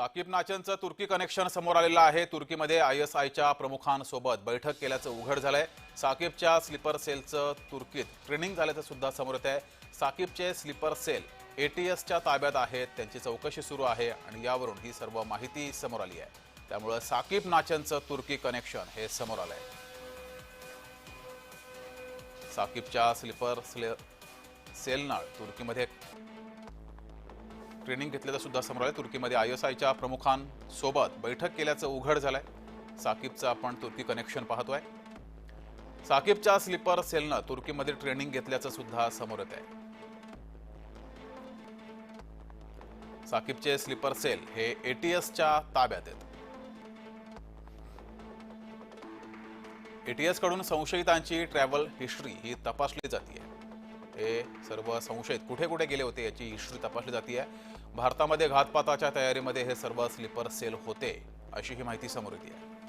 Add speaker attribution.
Speaker 1: साकीब नाचनचं तुर्की connection समोर आलेलं आहे. तुर्कीमध्ये आय एस आयच्या प्रमुखांसोबत बैठक केल्याचं उघड झालंय. साकीबच्या स्लीपर सेलचं तुर्कीत ट्रेनिंग झाल्याचं सुद्धा समोर येत आहे साकीबचे स्लीपर सेल एटीएसच्या ताब्यात आहेत. त्यांची चौकशी सुरू आहे आणि यावरून ही सर्व माहिती समोर आली आहे. त्यामुळं साकीब नाचनचं तुर्की कनेक्शन हे समोर आलंय. साकीबच्या स्लीपर स्ले सेलनं तुर्कीमध्ये ट्रेनिंग घेतल्याचं सुद्धा समोर आलं तुर्कीमध्ये आय एस आयच्या प्रमुखांसोबत बैठक केल्याचं उघड झालंय. साकीबचं आपण तुर्की कनेक्शन पाहतोय. साकीबच्या स्लीपर सेलनं तुर्कीमध्ये ट्रेनिंग घेतल्याचं सुद्धा समोर येत आहे साकीबचे स्लीपर सेल हे एटीएसच्या ताब्यात आहेत. एटीएसकडून संशयितांची ट्रॅव्हल हिस्ट्री ही तपासली जाते हे सर्व संशयित कुठे कुठे गेले होते याची हिस्ट्री तपासली जाते भारतामध्ये घातपाताच्या तयारीमध्ये हे सर्व स्लिपर सेल होते अशी ही माहिती समोर येते